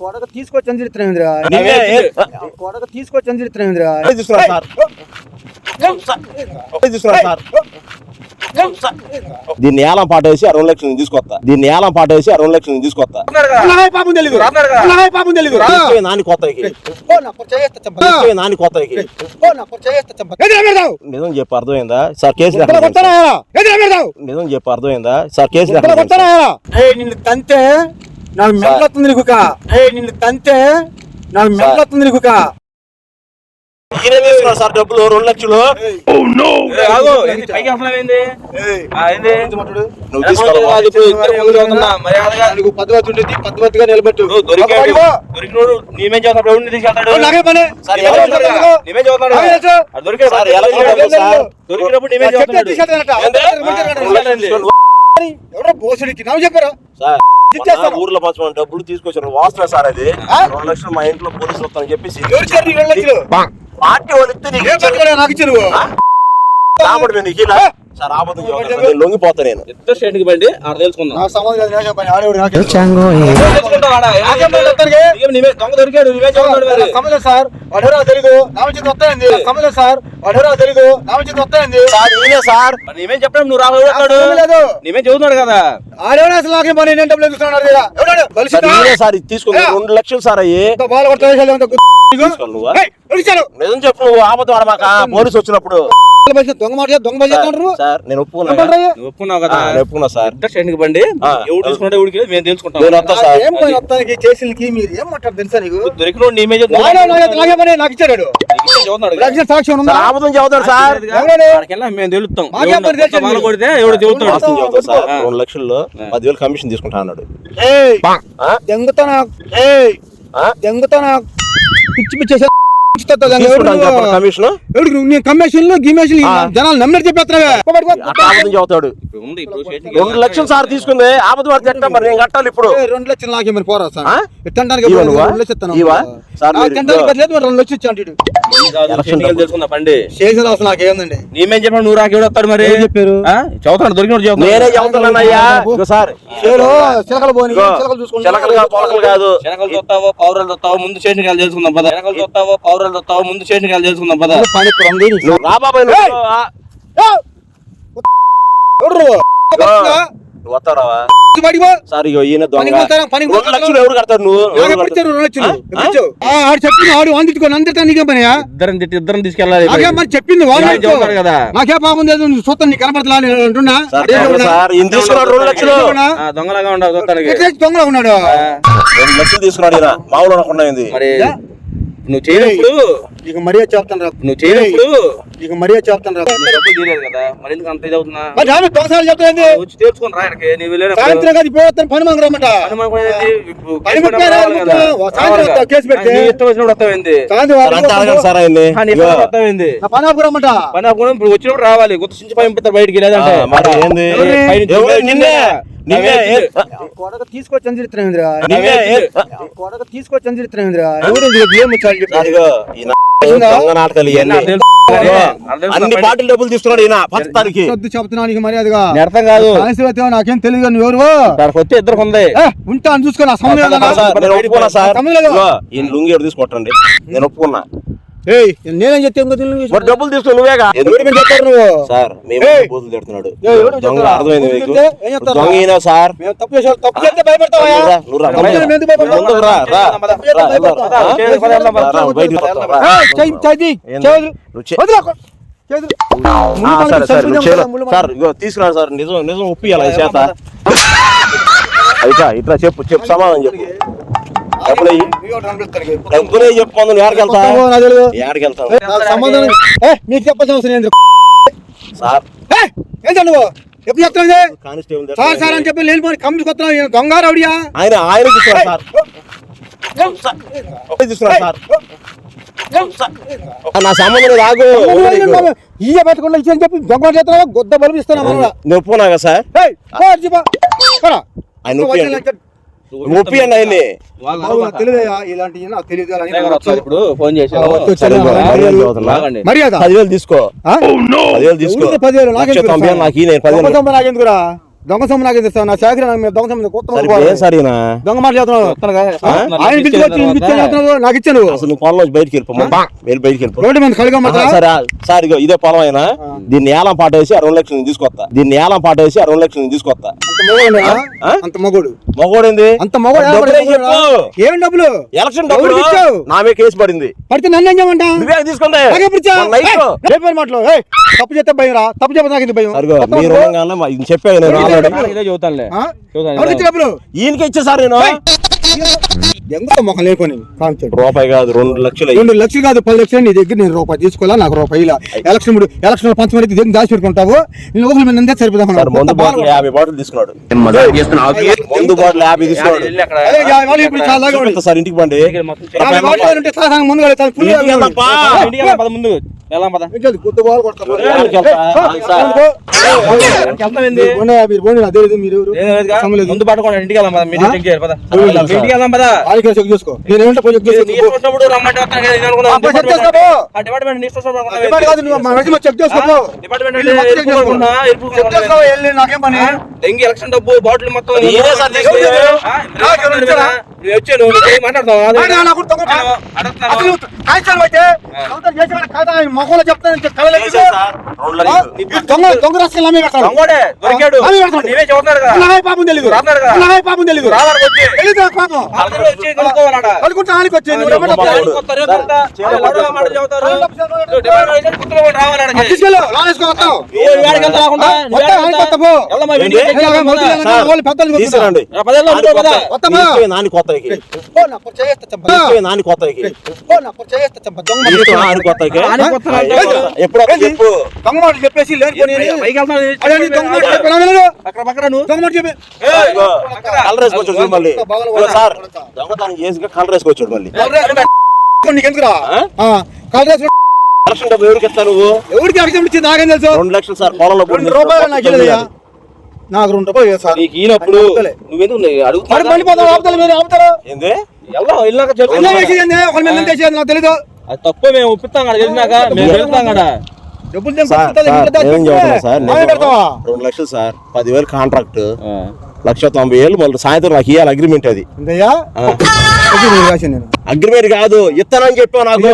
కొడక తీసుకొచ్చి ఏ- కొడక తీసుకొచ్చి సార్ తీసుకురా సార్ దీన్ని ఏలం పాట వేసి రెండు లక్షలు నేను తీసుకొస్తా. దీన్ని ఏలం పాట వేసి రెండు లక్షలు నేను తీసుకొస్తా. పాపం తెలీదు. పాపం తీసుకుపోయి నాని కొత్తకి నాని కొత్తకి నిజం చెప్పు అర్థమైందా? Sir case. నిజం చెప్పు అర్థమైందా? Sir case. నిన్ను తంతే నాకు మెల్లొస్తుంది నీకు నిన్ను తంతే నాకు మెల్లొస్తుంది నీకు ఈయన తీసుకున్నాడు సార్ డబ్బులు రెండు లక్షలు. నువ్వు తీసుకోవాలి పద్ధతి ఉండేది పద్ధతిగా నిలబెట్టు. దొరికినోడు నీమేం చేస్తాడు ఎవరిని తీసుకెళ్తాడు. చదువుతాడు? దొరికినప్పుడు చదువుతాడు? ఎవరో బోసుడికి నాకు చెప్పారు? సార్ ఊర్లో పంచమని డబ్బులు తీసుకొచ్చారు. వాస్తవ సార్ అది? రెండు లక్షలు మా ఇంట్లో పోలీసులు వస్తారని చెప్పేసి. పార్టీ వాళ్ళు ఇస్తే నీకు ఇచ్చారు. కాబట్టి నేను నీకు ఇలా. నేను లొంగిపోతా నేను బండి ఆడ తెలుసుకుందాం దొంగ దొరికాడు సమయం సార్ వాడెవరో తెలీదు నా నుంచి వస్తాయండి సమయం సార్ వాడెవరో తెలీదు నా నుంచి వస్తాయండి సార్ నేనే చెప్పడం నువ్వు చదువుతున్నాడు కదా అసలు నాకేం పని సార్? రెండు లక్షలు సార్ అయ్యి బాల్ కొడతా? నిజం చెప్పు నువ్వు ఆపద వాడమాక పోలీసు వచ్చినప్పుడు సార్ నేను ఒప్పుకున్నావు కదా? ఒప్పుకున్నా సార్. బండి. ఎవడు తీసుకుంటే మేము తెలుసుకుంటాం. నేను వస్తా సార్. ఏం పని వస్తానికి చేసినకి మీరు? ఏం మాట్లాడు తెలుసా నీకు? దొరికినోడు నీమే నాకే నాకే- నాకే పని నాకు ఇచ్చాడు చదువుతున్నాడు కదా. లక్ష సాక్ష్యం ఉందా? సార్ ఆపదం చదువుతాడు సార్. మేము తెలుస్తాం. నీకు? కొడితే ఎవడు చదువుతాడు సార్. రెండు లక్షల్లో పదివేలు కమిషన్ తీసుకుంటా అన్నాడు. ఆ? దెంగుతానా. పిచ్చి పిచ్చి జనాలు నమ్మరు చెప్పేస్తున్నావే. అట్లా ఆపదం చదువుతాడు ఇప్పుడు ఉంది ఇప్పుడు స్టేట్కి రెండు లక్షలు సార్ తీసుకుంది. ఆపద పడితే ఎట్టా మరి? నేను కట్టాలి ఇప్పుడు. ఏ, రెండు లక్షలు నాకే మరి పోరా సార్? తినడానికి? రెండు లక్షలు మీరు ఇచ్చాను చేసిన నీమేం నువ్వు రాకి వస్తాడు చెప్పారు? ఆ? చదువుతాడు దొరికినోడు నేనే చదువుతాడు చదువుతున్నానయ్యా ఇగో సార్. చేలో చిలకలు పోని ఇగో, చిలకలు చూసుకుంటా. చిలకలు కాదు పొలకలు కాదు. శనకలు చూస్తావో పౌరాలు చూస్తావో ముందు పద. శనకలు చూస్తావో పౌరాలు ముందు వెళ్ళి తెలుసుకుందాం పద. పని ఇక్కడ ఉంది నువ్వు. సార్ ఈయన దొంగ. రెండు? లక్షలు ఎవరు కడతారు? నువ్వు ఆడు చెప్పింది ఆడు అందుకో అందరితో నీకే పనియా ఇద్దరం తిట్టి ఇద్దరం తీసుకెళ్ళాలి నాకే మరి చెప్పింది వాడు నేను అనుకో. చెబుతాడు కదా. నాకే పాపం లేదు నువ్వు చూస్తాను నీకు కనపడతలా అంటున్నా. రెండు లక్షలు. దొంగలాగా ఉన్నాడు రెండు లక్షలు తీసుకున్నాడు మామూలు మరి నువ్వు చేయనప్పుడు నీకు మర్యాద చెప్తాను రా. నువ్వు చేయనప్పుడు నీకు మర్యాద చెప్తాను రా. డబ్బులు తీయలేదు కదా మరి ఎందుకు అంత ఇది అవుతున్నా? మరి రాను చెప్తాను వచ్చి సాయంత్రం కాదు ఇప్పుడు వస్తాను పని రమ్మంట. పని మనకు ఇప్పుడు పని కేసు. నీ ఇష్టం వచ్చినప్పుడు వస్తావేంది నా పని ఆపు రమ్మంట. పని ఇప్పుడు వచ్చినప్పుడు రావాలి. గుర్తించి పంపిస్తారు బయటికి లేదంటే మరి ఏంది? నిన్నే. కొడక తీసుకొచ్చి కొడక తీసుకొచ్చి నాటకాలు ఇవన్నీ. అన్ని పార్టీలు డబ్బులు తీసుకున్నాడు ఈయన పంచడానికి వద్దు చెప్తున్నా నీకు మర్యాదగా. అర్థం కాదు. నాకేం తెలియదు నువ్వు ఎవరు దానికి వచ్చి ఇద్దరు ఉంది. ఉంటాను చూసుకో నా సమయం? సార్ నేను ఒప్పుకున్నా ఈయన లుంగి ఎవరు తీసుకొట్టండి. నేను ఒప్పుకున్నా. నేనేం చెప్తే ఇంకో తెలియదు మరి డబ్బులు తీసుకుని నువ్వేగా? సార్! బూతులు తిడుతున్నాడు దొంగ? అర్థమైంది మీకు? దొంగ సార్. మేము తప్పు చేసాం చేస్తే భయపడతావా? నువ్వు రా, రా, రా, సరే నిజం నిజం ఒప్పియాలి ఈ చేత. ఇట్లా ఇట్లా చెప్పు చెప్పు సమాధానం చెప్పు. డబ్బులు. డబ్బులే చెప్పు నువ్వు ఎక్కడికి వెళ్తావు. ఎక్కడికి వెళ్తావు? సంబంధం మీకు చెప్పాల్సిన అవసరం ఏంది సార్. ఏ, ఏంటో నువ్వు? ఎప్పుడు చెప్తావు ఇది? కానిస్టేబుల్ దగ్గర సార్ సార్ అని చెప్పి లేని కంపెనీ కొత్త దొంగ రౌడియా? ఆయన ఆయన తీసుకురా సార్. ఒకే తీసుకురా సార్. నా సంబంధం లేదు, ఆగు. ఈయ పెట్టకుండా ఇచ్చి అని చెప్పి దొంగ చేస్తున్నావా? గొద్ద బలుపు ఇస్తున్నా మనం నేను ఒప్పుకున్నా కదా సార్? ఏయ్, పో, అర్జీ పో. పోరా. ఆయన ఒప్పియండి ఆయన్ని. వాళ్ళు బాబు, నాకు తెలియదయ్యా ఇలాంటి నాకు తెలియదు అని అన్నయ్య గారు వస్తారు ఇప్పుడు ఫోన్ ఆ, చేశారు వద్దు, వచ్చాను. సరే, ఆ, పదివేలు మర్యాద. పదివేలు తీసుకో? పదివేలు తీసుకో. పదివేలు? నాకు దొంగ పదివేలు. దొంగ సొమ్ము నా శాఖ నాకు మీరు దొంగ సొమ్ము కొత్త దొంగ మాట చేస్తున్నావు. ఆయన పిలిచి నీకు ఇచ్చాను. అసలు నువ్వు పొలంలో బయటికి వెళ్ళిపో వెళ్ళి బయటికి వెళ్ళిపో. రోడ్డు మీద కడిగా ఆహా, సరే సార్ ఇగో ఇదే పొలం అయినా దీన్ని ఏలం పాట వేసి ఆ రెండు లక్షలు తీసుకొస్తా. దీన్ని ఏలం పాట వేసి ఆ రెండు లక్షలు తీసుకొస్తా. అంత మగోడు? అంత మగోడు. మగోడేంది అంత మగోడు? డబ్బులు ఎలక్షన్ డబ్బులు? నా మీద కేసు పడింది. పడితే నన్ను ఏం చేయమంటా? నువ్వే తీసుకుంటే. మాటలు? తప్పు చేస్తే భయం రా తప్పు చేస్తే నాకు ఎందుకు భయం? చెప్పాను నేను ఇదే డబ్బులు ఈయనకి ఇచ్చా సార్ నేను. ఎందుకు మొఖం లేకొని రూపాయి కాదు రెండు లక్షలు. రెండు లక్షలు కాదు పది లక్షలు నీ దగ్గర నేను రూపాయి తీసుకోవాలా? నాకు రూపాయి ఇలా. ఎలక్షన్ ముందు ఎలక్షన్ పంచమని దగ్గర దాచి పెట్టుకుంటావు? నేను ఒకరి మీద అంతే సరిపోతాం సార్ మందు బాటిల్ యాభై బాటిల్ తీసుకున్నాడు. మందు బాటిల్ యాభై తీసుకున్నాడు. సార్ ఇంటికి పండి. ముందు ముందు. వెళ్దాం పద. గుద్ద బాల్ పట్టుకోండి ఇంటికి వెళ్దాం పద వెళ్దాం పద. చెక్ చేసుకో. నేను ఏమంటే కొంచెం చెక్ చేసుకో డెంగీ ఎలక్షన్ డబ్బు బాటిల్ మొత్తం వచ్చాను నువ్వు మొఖంలో చెప్తాను. దొంగ దొంగ రాసుకెళ్ళి అమ్మే దొంగోడే, దొరికాడు. నీవే చెబుతున్నారు కదా. నాకే పాపం? నాకే పాపం. కలుకుంటా ఆనికి పదేళ్ళు నాని కొత్తకి. నాని కొత్తకి. నాని కొత్త ఎప్పుడు-? చెప్పు. దొంగ మాట చెప్పేసి. కలర్ మళ్ళీ. సార్. దొంగతనం చేసి మళ్ళీ. డబ్బు ఎవరికి ఇస్తా నువ్వు? ఎవరికి ఇచ్చింది? నాకేం తెలుసు? రెండు లక్షలు సార్ పొలంలో రెండు రూపాయలు నాకు ఇవ్వలేదయ్యా నాకు రెండు రూపాయలు సార్. నీకు. నువ్వెందుకు ఆపుతారు మీరు ఆపుతారు? ఏంది? ఎంత వేసేది నాకు తెలీదు. అది తప్పు మేము ఒప్పిస్తాం కదా తెలిసినాక మేము వెళ్తాం కదా. డబ్బులు రెండు లక్షలు సార్ పదివేలు కాంట్రాక్ట్. లక్ష తొంభై వేలు మళ్ళీ సాయంత్రం నాకు ఇవ్వాలి అగ్రిమెంట్ అది. అగ్రిమెంట్ కాదు ఇస్తానని చెప్పావు నాకు?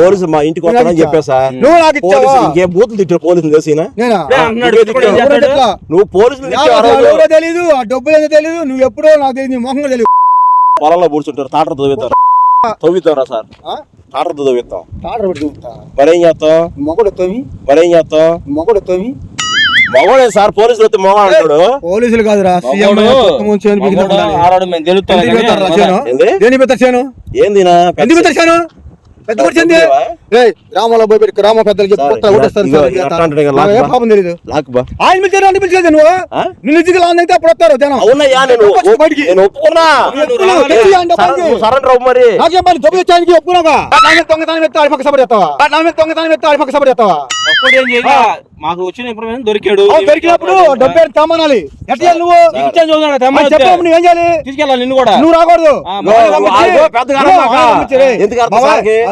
పోలీసు మా ఇంటికి వస్తానని చెప్పా సార్. నువ్వు నాకు ఇచ్చావా? పోలీసు ఇంకేం బూతులు తిట్టారు పోలీసులు తెలిసిన నువ్వే పోలీసులు తిట్టావు ఆ అసలు రోజు. ఎవరో తెలీదు ఆ డబ్బు ఏదో తెలీదు? నువ్వు ఎప్పుడో నాకు తెలియదు మొహం తెలియదు పొలంలో కూర్చుంటారు తాటర తవ్వుతారు తవ్వుతారా సార్. ఆ? తాటర తవ్వుతాం తాడర పెట్టి చూపుతా. మరేం చేస్తాం మొగడు తోమి మరేం చేస్తాం మొగడు తోమి మగవాడే సార్ పోలీసులు వస్తే మగ అంటాడు. పోలీసులు కాదురా చేను? ఏంది? దేనికి పెద్ద కొట్టి చెంది పెద్దవా? రేయ్ గ్రామంలో పోయి పెట్టి గ్రామ పెద్దలు చెప్పి బా. పాపం బా ఆయన పిలిచారు అంటే పిలిచేది నువ్వు? నిన్ను ఇదిగా లాంగ్ అప్పుడు వస్తారు జనం. అవునయ్యా నేను ఒప్పుకో బయటికి. నేను ఒప్పుకున్నా. సరెండర్ అవ్వు మరి. నాకేం దొబ్బి వచ్చానికి ఒప్పుకున్నావా నా మీద దొంగతనం ఎత్తా ఆడి పక్క సబర్ చేస్తావా? నా మీద దొంగతనం ఎత్తా ఆడి పక్క సబర్ చేస్తావా? తప్పుడు ఏం చేయగా మాకు వచ్చిన ఇన్ఫర్మేషన్ దొరికాడు. దొరికినప్పుడు డబ్బు తమ్మనాలి ఎట్లా నువ్వు? ఇచ్చాను చూద్దాం, తెమ్మని చెప్పు. నువ్వు ఏం చేయాలి? తీసుకెళ్ళాలి నిన్ను కూడా. నువ్వు రాకూడదు?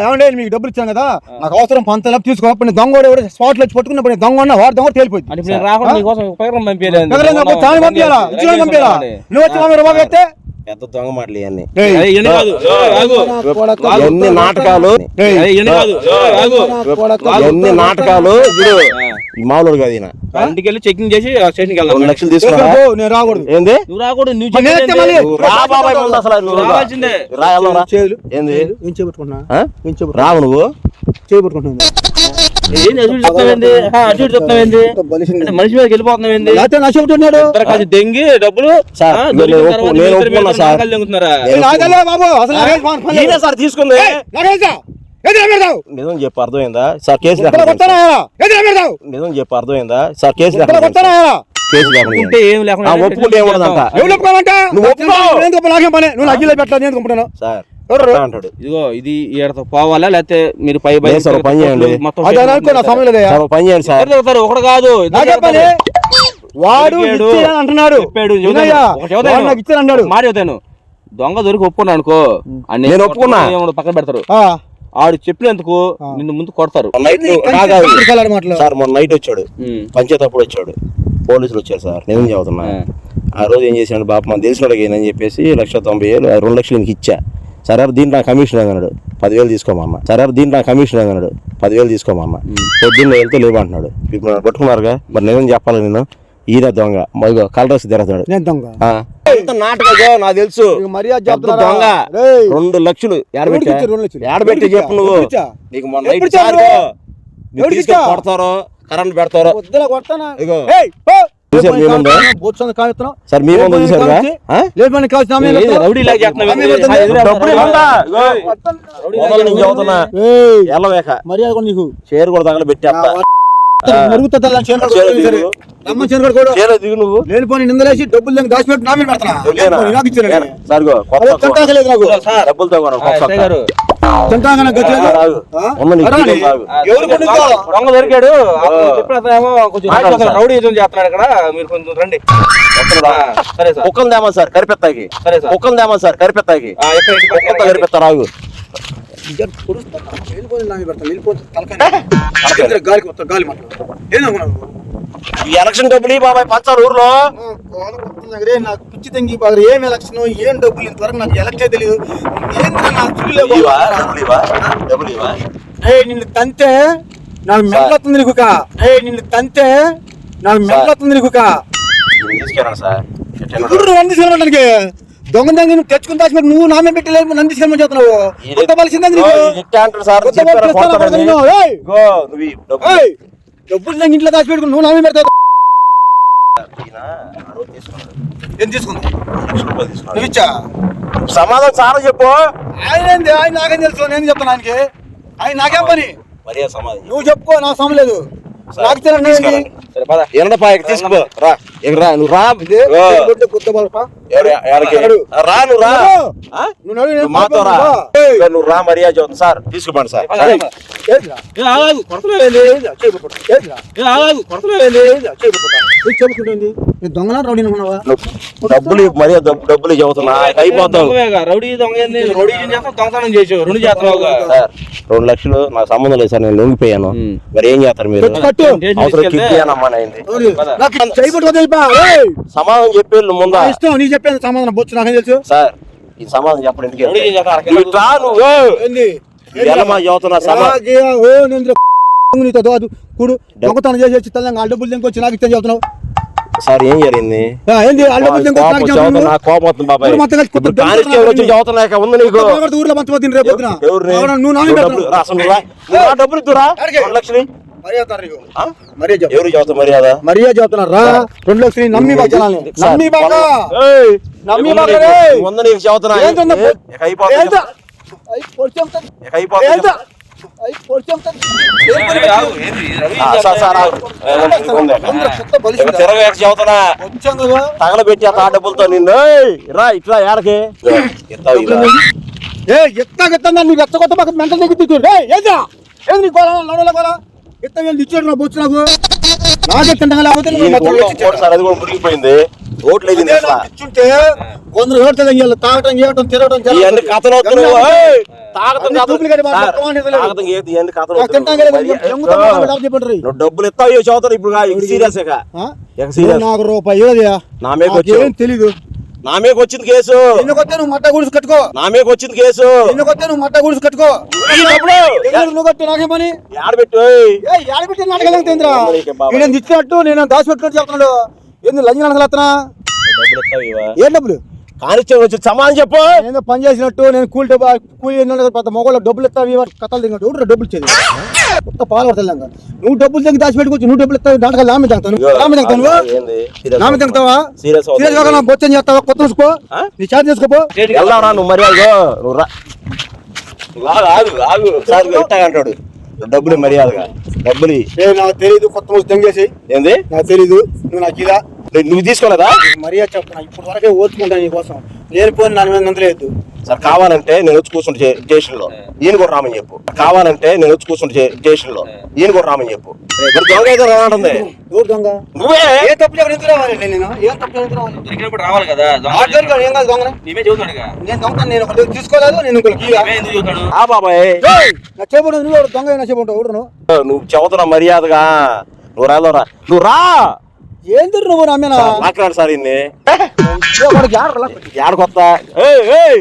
ఏమండి మీకు డబ్బులు ఇచ్చాను కదా? నాకు అవసరం పంతలు తీసుకో అప్పుడు నేను దొంగ కూడా స్పాట్లో పట్టుకున్నప్పుడు నేను దొంగ ఉన్నా వాడు దొంగ తేలిపోయింది. రాకుండా నీకోసం ఎక్కడైనా తాను పంపించాలా? ఇచ్చిన పంపించాలా? నువ్వు వచ్చి మా మీద రూపాయి పెడితే పెద్ద దొంగ మాటలు ఇవన్నీ నాటకాలు ఎన్ని నాటకాలు మామూలు కాదు ఈయన ఇంటికి వెళ్ళి చెకింగ్ చేసి స్టేషన్కి వెళ్దాం రెండు లక్షలు తీసుకున్నా నేను రాకూడదు ఏంది నువ్వు రాకూడదు నువ్వు రా బాబాయ్ ముందు అసలు నువ్వు. రావాల్సిందే. రా ఏంది ఏం రావు నువ్వు చేపట్టుకుంటున్నా ఏంది అటు ఇటు చెప్తావేంది? ఆ, అటు ఇటు చెప్తావేంది? అంటే మనిషి మీదకి వెళ్ళిపోతున్నావేంది? లేకపోతే నా చెబుతున్నాడు దెంగి డబ్బులు. సార్, మీద తీసుకుంది. నిజం చెప్పు అర్థమైందా? సార్ కేసు నిజం చెప్పు అర్థమైందా? సార్ కేసు లేకుండా ఏం లేకుండా ఒప్పుకుంటే నువ్వు ఒప్పుకో. ఒప్పుకో, పని? నువ్వు అగ్గిలో పెట్టాలి నేను సార్ అంటాడు. ఇదిగో ఇది ఈడతో పోవాలా? లేకపోతే మీరు పై ఒక పని చేయండి. అని పని చేయండి సార్. ఒకడు కాదు. వాడు అంటున్నాడు. మాట చెబుతాను దొంగ దొరికి ఒప్పుకున్నా అనుకో నేను ఒప్పుకున్నా. పక్కన పెడతారు. ఆ, ఆడు చెప్పినందుకు నిన్ను ముందు కొడతారు. సార్ మొన్న నైట్ వచ్చాడు. పంచాయతీ అప్పుడు వచ్చాడు. పోలీసులు వచ్చారు సార్. నేను చదువుతున్నా? ఆ. ఆ రోజు ఏం చేశాడు? బాప మన తెలిసినోడికి ఏందని చెప్పేసి లక్ష తొంభై వేలు రెండు లక్షలు ఇచ్చా. సరే దీంట్లో కమిషన్ అన్నాడు. పదివేలు తీసుకోమన్నా సరే దీంట్లో కమిషన్ అన్నాడు. పదివేలు తీసుకోమన్నా పొద్దున్న వెళ్తే లేవు అంటున్నాడు. ఇప్పుడు పట్టుకున్నారుగా? మరి నేను చెప్పాలి నేను? ఈయన దొంగ. మగ కలరస్ తిరుగుతాడు నేను దొంగ. నాటకం నాకు తెలుసు? దొంగ. రెండు లక్షలు ఏడబెట్టా? చెప్పు నువ్వు? నీకు మొన్న? కొడతారో కరెంట్ పెడతారో. వద్దులా సార్ మీ ముందు లేపని చూశారుగా? కావచ్చు. ఆ? లేపని కావచ్చు, నా మీద ఏది ఎత్తావు. రౌడీ లాగా చేస్తున్నావు నా మీద ఏంది? ఎత్తావు. ఆ, ఎదురు డబ్బులు రౌడీ ఇవ్వండా? లాగా. ఇగో. మొదలు నుంచి చదువుతున్నా ఏయ్, ఎల్లవేక మర్యాద కూడా నీకు చీర కూడా తగల పెట్టేస్తా. డబ్బులతో ఆ, ఎవరు దొంగ- దొరికాడు. అప్పుడు చెప్పిన అతనేమో కొంచెం మాట్లాడు సార్. రౌడీ ఏజెంట్ చేస్తున్నాడు ఇక్కడ. మీరు కొంచెం రండి. సరే సార్. కుక్కలు తేమా సార్ కరిపెత్తాకి. సరే సార్. కుక్కలు తేమా సార్ కరిపెత్తాకి. కరిపెత్తా రాగు. వస్తారు, గాలి మాటలు. ఏందనుకున్నావు? ఈ ఎలక్షన్ డబ్బులు బాబాయ్ పంచారు ఊర్లో. రే, నాకు పిచ్చి తెంగి బాగా ఏం ఎలక్షన్ ఏం డబ్బులు ఇంతవరకు నాకు ఎలక్టే తెలియదు? ఏయ్, నిన్ను తంతే నాకు మెంటలొస్తుంది నీకు ఏ నిన్ను తంతే నాకు మెంటలొస్తుంది నీకు తీసుకెళ్ళడానికి దొంగ దొంగ నువ్వు తెచ్చుకుని దాచిపెట్టి నువ్వు నామే పెట్టలేదు నన్ను తీసుకెళ్ళమని చెప్తున్నావు. కొత్త పలిసిందా నీకు? డబ్బులు నేను ఇంట్లో దాచిపెట్టుకుని నువ్వు నామే పెడతావు. ఏం తీసుకుంది. నువ్వు ఇచ్చా? సమాధానం సార్ చెప్పు. ఆయన ఏంది? ఆయన నాకేం తెలుసు? నేను చెప్తాను ఆయనకి? ఆయన నాకేం పని? మర్యాద సమాధానం నువ్వు చెప్పుకో నాకు సమయం లేదు. నాకు తెలియదు ఎన్నడపా ఇక్కడ తీసుకో. రా ఇక్కడ రా. నువ్వు రా. నువ్వు మాతో రా. నువ్వు మర్యాద సార్ తీసుకోండి సార్. రౌడీ డబ్బులు మర్యాద డబ్బు- డబ్బులు చెబుతున్నా. అయిపోతావు రౌడీ దొంగ ఏంది? రౌడీ ఏం చేస్తావు? దొంగతనం చేసావు. రెండు చేస్తున్నావుగా సార్ రెండు లక్షలు నాకు సంబంధం లేదు సార్ నేను లొంగిపోయాను. మరి ఏం చేస్తారు మీరు? అవసరం అయింది! సమాధానం చెప్పి ముందా? ఇష్టం నీ చెప్పేది సమాధానం బొచ్చు నాకేం తెలుసు? సార్ ఈ సమాధానం చెప్పండి నీతో దోదు కూడు దొంగతనం చేసి డబ్బులు తెంకొచ్చి నాకు ఇచ్చని చెప్తున్నావు సార్ ఏం జరిగింది? ఆ, ఏంది? ఉంది నీకు? ఊర్లో మంచి నువ్వు డబ్బులు ఇద్దురా. ఎక్కడికి? ఎవరు చదువుతా మర్యాద? మర్యాద చెప్తున్నా రా రెండు లక్షలు నమ్మి బాగాలి సార్, నమ్మి బాగా ఏయ్, నమ్మి బాగా. ఉంది నీకు? చదువుతున్నా అయిపోతుంది తగలబెట్టి ఆ డబ్బులతో నిన్ను. ఏయ్, రా ఇట్లా ఏడకి. ఏ ఎత్తా ఎత్తా నువ్వు మెంటల్ దగ్గర తిట్టు రే ఏదా ఏంది నీ గోళ నడవల గోళ ఎత్త వెళ్ళి ఇచ్చాడు నా బొచ్చు నాకు? లేకపోతే అది కూడా మురిగిపోయింది. ఓట్లు ఇచ్చుంటే కొందరు తాగటం చేయటం తిరగటం ఇవన్నీ కథలు డబ్బులు ఇస్తావు చదువుతారు ఇప్పుడు సీరియస్ నాకు రూపాయి నా మీద తెలీదు. నా మీద వచ్చింది కేసు. ఎన్నుకొస్తే నువ్వు మట్ట గుడిసి కట్టుకో. నా మీద వచ్చింది కేసు. ఎన్నుకొస్తే నువ్వు మట్ట గుడిసి కట్టుకో. నువ్వు కట్టు నాకేం పని? ఆడబెట్టు ఏయ్. ఏ యాడబెట్టి నాటకెళ్తేంద్రా నీకే బాబాయ్. నేను ఇచ్చినట్టు నేను దాచిపెట్టినట్టు చెప్తున్నాడు. ఎందుకు లంజ నడకలేస్తున్నా డబ్బులు ఇస్తావు ఇవా? ఏం డబ్బులు? కానిస్టేబుల్ వచ్చి సమాధానం చెప్పు. నేను పని చేసినట్టు నేను కూలి డబ్బు కూలి పెద్ద మొగోళ్ళకి డబ్బులు ఇస్తావు కథలు తిన్నట్టు డబ్బులు ఇచ్చేది? కొత్త పాలు పడతలేక నువ్వు డబ్బులు దగ్గర దాచిపెట్టుకోవచ్చు నువ్వు డబ్బులు ఇస్తావు నాటకాలు నామే తాగుతాను నామే తాగుతాను ఏంది? సీరియస్ నామే తాగుతావా? సీరియస్ సీరియస్ కాక నా బొచ్చని చేస్తావా? కొత్త చూసుకో? నీ చార్జ్ చేసుకోపో స్టేట్కి వెళ్దాం రా నువ్వు మర్యాద నువ్వు అంటాడు? డబ్బులు మర్యాదగా. డబ్బులు నాకు తెలియదు కొత్త దెంగేసి ఏంది? నాకు తెలీదు నువ్వు నాకు ఇదా నువ్వు తీసుకోలేదా? మర్యాద చెప్తున్నా ఇప్పుడు వరకే ఓర్చుకుంటాను నీ కోసం. నేను పోని నా మీద నందలేదు సార్ కావాలంటే నేను వచ్చి కూర్చుంటే స్టేషన్లో ఈయన కూడా రామని చెప్పు. కావాలంటే నేను వచ్చి కూర్చుంటే స్టేషన్లో ఈయన కూడా రామని చెప్పు. మరి దొంగ ఎవరు దొంగ. నువ్వే? ఏ తప్పు చేయకుండా ఎందుకు రావాలండి నేను? ఏ తప్పు ఎందుకు రావాలి? దొరికినప్పుడు రావాలి కదా. దొంగ ఏం కాదు నీవే చెబుతాడుగా నేను దొంగ నేను ఒకటి తీసుకోలేదు నేను ఆ బాబాయ్. నా నువ్వు దొంగ నా నువ్వు చెబుతున్నా మర్యాదగా. నువ్వు రాలో రా. నువ్వు రా! ఏం తిరు నువ్వు నా మీద మాట్లాడు సార్ ఇన్ని ఏడకొత్త ఏయ్ ఏయ్